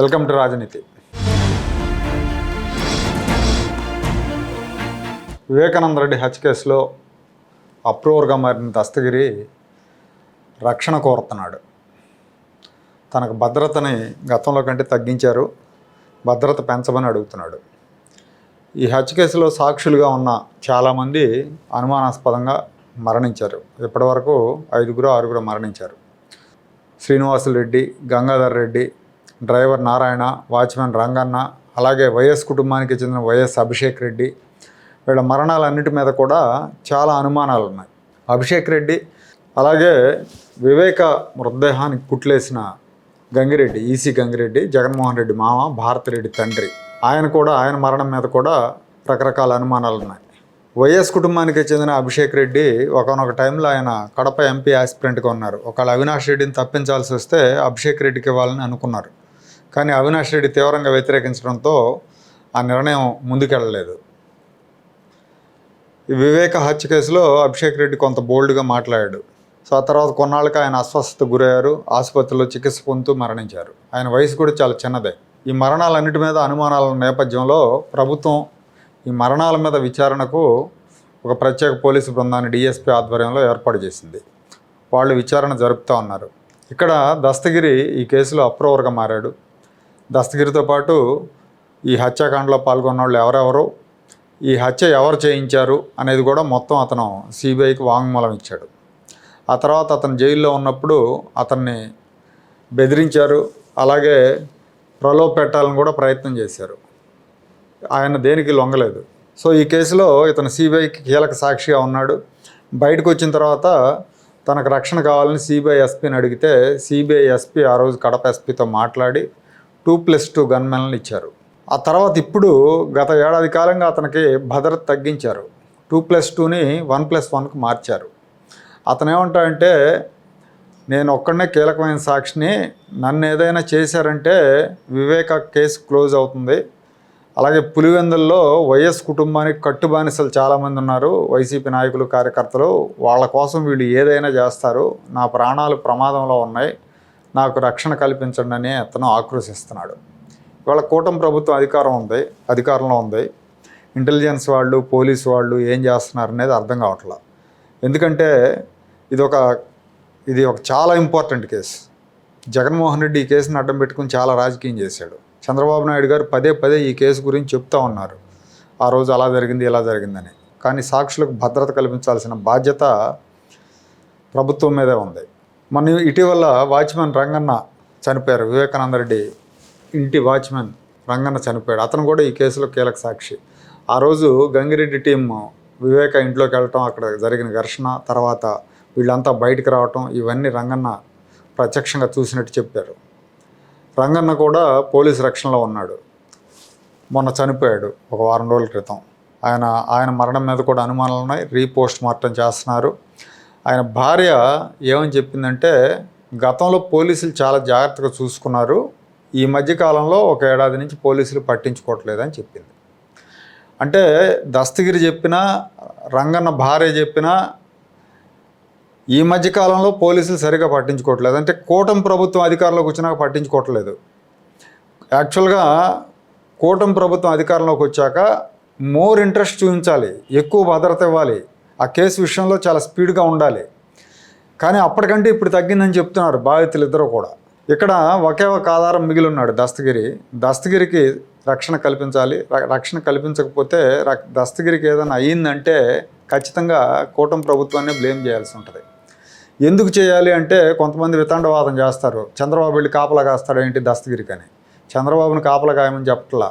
Welcome to రాజనీతి. వివేకానంద రెడ్డి హత్య కేసులో అప్రూవర్గా మారిన దస్తగిరి రక్షణ కోరుతున్నాడు. తనకు భద్రతని గతంలో కంటే తగ్గించారు. భద్రత పెంచమని అడుగుతున్నాడు. ఈ హత్య కేసులో సాక్షులుగా ఉన్న చాలామంది అనుమానాస్పదంగా మరణించారు. ఇప్పటివరకు ఐదుగురు ఆరుగురు మరణించారు. శ్రీనివాసులు రెడ్డి గంగాధర్ రెడ్డి డ్రైవర్ నారాయణ వాచ్మెన్ రంగన్న అలాగే వైఎస్ కుటుంబానికి చెందిన వైఎస్ అభిషేక్ రెడ్డి. వీళ్ళ మరణాలన్నిటి మీద కూడా చాలా అనుమానాలు ఉన్నాయి అభిషేక్ రెడ్డి అలాగే వివేక మృతదేహానికి కుట్లేసిన గంగిరెడ్డి ఈసీ గంగిరెడ్డి జగన్మోహన్ రెడ్డి మామ భారతిరెడ్డి తండ్రి. ఆయన కూడా ఆయన మరణం మీద కూడా రకరకాల అనుమానాలు ఉన్నాయి వైఎస్ కుటుంబానికి చెందిన అభిషేక్ రెడ్డి ఒకనొక టైంలో ఆయన కడప ఎంపీ ఆస్పిరెంట్గా ఉన్నారు. ఒకవేళ అవినాష్ రెడ్డిని తప్పించాల్సి వస్తే అభిషేక్ రెడ్డికి ఇవ్వాలని అనుకున్నారు. కానీ అవినాష్ రెడ్డి తీవ్రంగా వ్యతిరేకించడంతో ఆ నిర్ణయం ముందుకెళ్ళలేదు వివేక హత్య కేసులో అభిషేక్ రెడ్డి కొంత బోల్డ్గా మాట్లాడాడు. సో ఆ తర్వాత కొన్నాళ్ళకి ఆయన అస్వస్థత గురయ్యారు. ఆసుపత్రిలో చికిత్స పొందుతూ మరణించారు. ఆయన వయసు కూడా చాలా చిన్నదే. ఈ మరణాలన్నిటి మీద అనుమానాల నేపథ్యంలో ప్రభుత్వం ఈ మరణాల మీద విచారణకు ఒక ప్రత్యేక పోలీసు బృందాన్ని డిఎస్పీ ఆధ్వర్యంలో ఏర్పాటు చేసింది. వాళ్ళు విచారణ జరుపుతూ ఉన్నారు. ఇక్కడ దస్తగిరి ఈ కేసులో అప్రూవర్గా మారాడు. దస్తగిరితో పాటు ఈ హత్యాకాండలో పాల్గొన్న వాళ్ళు ఎవరెవరు ఈ హత్య ఎవరు చేయించారు అనేది కూడా మొత్తం అతను సిబిఐకి వాంగ్మూలం ఇచ్చాడు. ఆ తర్వాత అతను జైల్లో ఉన్నప్పుడు అతన్ని బెదిరించారు. అలాగే ప్రలోభ పెట్టాలని కూడా ప్రయత్నం చేశారు. ఆయన దేనికి లొంగలేదు. సో ఈ కేసులో ఇతను సిబిఐకి కీలక సాక్షిగా ఉన్నాడు. బయటకు వచ్చిన తర్వాత తనకు రక్షణ కావాలని సిబిఐ ఎస్పీని అడిగితే సిబిఐ ఎస్పీ ఆ రోజు కడప ఎస్పీతో మాట్లాడి టూ ప్లస్ టూ గన్మెన్లను ఇచ్చారు. ఆ తర్వాత ఇప్పుడు గత ఏడాది కాలంగా అతనికి భద్రత తగ్గించారు. టూ ప్లస్ టూని వన్ ప్లస్ వన్కు మార్చారు. అతను ఏమంటాడంటే నేను ఒక్కడనే కీలకమైన సాక్షిని నన్ను ఏదైనా చేశారంటే వివేక కేసు క్లోజ్ అవుతుంది. అలాగే పులివెందుల్లో వైఎస్ కుటుంబానికి కట్టుబానిసలు చాలామంది ఉన్నారు. వైసీపీ నాయకులు కార్యకర్తలు. వాళ్ళ కోసం వీళ్ళు ఏదైనా చేస్తారు. నా ప్రాణాలు ప్రమాదంలో ఉన్నాయి. నాకు రక్షణ కల్పించండి అని అతను ఆక్రోశిస్తున్నాడు. ఇవాళ కూటమి ప్రభుత్వం అధికారం ఉంది. అధికారంలో ఉంది. ఇంటెలిజెన్స్ వాళ్ళు పోలీసు వాళ్ళు ఏం చేస్తున్నారు అనేది అర్థం కావట్లా. ఎందుకంటే ఇది ఒక ఇది ఒక చాలా ఇంపార్టెంట్ కేసు. జగన్మోహన్ రెడ్డి ఈ కేసుని అడ్డం పెట్టుకుని చాలా రాజకీయం చేశాడు. చంద్రబాబు నాయుడు గారు పదే పదే ఈ కేసు గురించి చెప్తా ఉన్నారు. ఆ రోజు అలా జరిగింది ఇలా జరిగిందని. కానీ సాక్షులకు భద్రత కల్పించాల్సిన బాధ్యత ప్రభుత్వం మీదే ఉంది. మన ఇటీవల వాచ్మెన్ రంగన్న చనిపోయారు. వివేకానంద రెడ్డి ఇంటి వాచ్మెన్ రంగన్న చనిపోయాడు. అతను కూడా ఈ కేసులో కీలక సాక్షి. ఆ రోజు గంగిరెడ్డి టీం వివేక ఇంట్లోకి వెళ్ళటం అక్కడ జరిగిన ఘర్షణ తర్వాత వీళ్ళంతా బయటికి రావటం ఇవన్నీ రంగన్న ప్రత్యక్షంగా చూసినట్టు చెప్పారు. రంగన్న కూడా పోలీస్ రక్షణలో ఉన్నాడు. మొన్న చనిపోయాడు ఒక వారం రోజుల క్రితం. ఆయన ఆయన మరణం మీద కూడా అనుమానాలు ఉన్నాయి. రీపోస్ట్ మార్టం చేస్తున్నారు. ఆయన భార్య ఏమని చెప్పిందంటే గతంలో పోలీసులు చాలా జాగ్రత్తగా చూసుకున్నారు. ఈ మధ్యకాలంలో ఒక ఏడాది నుంచి పోలీసులు పట్టించుకోవట్లేదని చెప్పింది. అంటే దస్తగిరి చెప్పినా రంగన్న భార్య చెప్పినా ఈ మధ్యకాలంలో పోలీసులు సరిగా పట్టించుకోవట్లేదు. అంటే కూటమి ప్రభుత్వం అధికారంలోకి వచ్చినాక పట్టించుకోవట్లేదు. యాక్చువల్గా కూటమి ప్రభుత్వం అధికారంలోకి వచ్చాక మోర్ ఇంట్రెస్ట్ చూపించాలి. ఎక్కువ భద్రత ఇవ్వాలి. ఆ కేసు విషయంలో చాలా స్పీడ్గా ఉండాలి. కానీ అప్పటికంటే ఇప్పుడు తగ్గిందని చెప్తున్నారు బాధితులు ఇద్దరు కూడా. ఇక్కడ ఒకే ఒక ఆధారం మిగిలి ఉన్నాడు దస్తగిరి. దస్తగిరికి రక్షణ కల్పించాలి. రక్షణ కల్పించకపోతే దస్తగిరికి ఏదైనా అయ్యిందంటే ఖచ్చితంగా కూటమి ప్రభుత్వాన్ని బ్లేమ్ చేయాల్సి ఉంటుంది. ఎందుకు చేయాలి అంటే కొంతమంది వితండవాదం చేస్తారు. చంద్రబాబు వెళ్ళి కాపలా కాస్తాడు ఏంటి దస్తగిరికి అని చంద్రబాబుని కాపలా కాయమని చెప్పట్లా.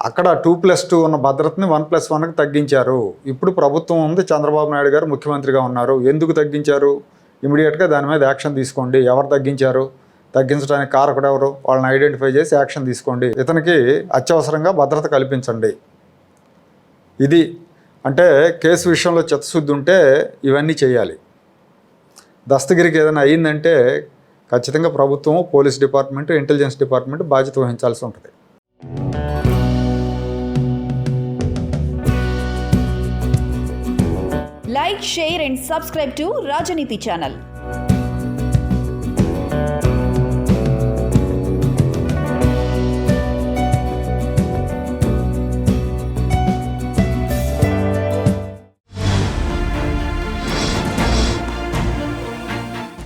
అక్కడ టూ ప్లస్ టూ ఉన్న భద్రతని వన్ ప్లస్ వన్కి తగ్గించారు. ఇప్పుడు ప్రభుత్వం ఉంది చంద్రబాబు నాయుడు గారు ముఖ్యమంత్రిగా ఉన్నారు. ఎందుకు తగ్గించారు? ఇమీడియట్గా దాని మీద యాక్షన్ తీసుకోండి. ఎవరు తగ్గించారు? తగ్గించడానికి కారకుడు ఎవరు? వాళ్ళని ఐడెంటిఫై చేసి యాక్షన్ తీసుకోండి. ఇతనికి అత్యవసరంగా భద్రత కల్పించండి. ఇది అంటే కేసు విషయంలో చిత్తశుద్ధి ఉంటే ఇవన్నీ చేయాలి. దస్తగిరికి ఏదైనా అయ్యిందంటే ఖచ్చితంగా ప్రభుత్వం పోలీస్ డిపార్ట్మెంట్ ఇంటెలిజెన్స్ డిపార్ట్మెంట్ బాధ్యత వహించాల్సి ఉంటుంది. Like share and subscribe to Rajaneethi channel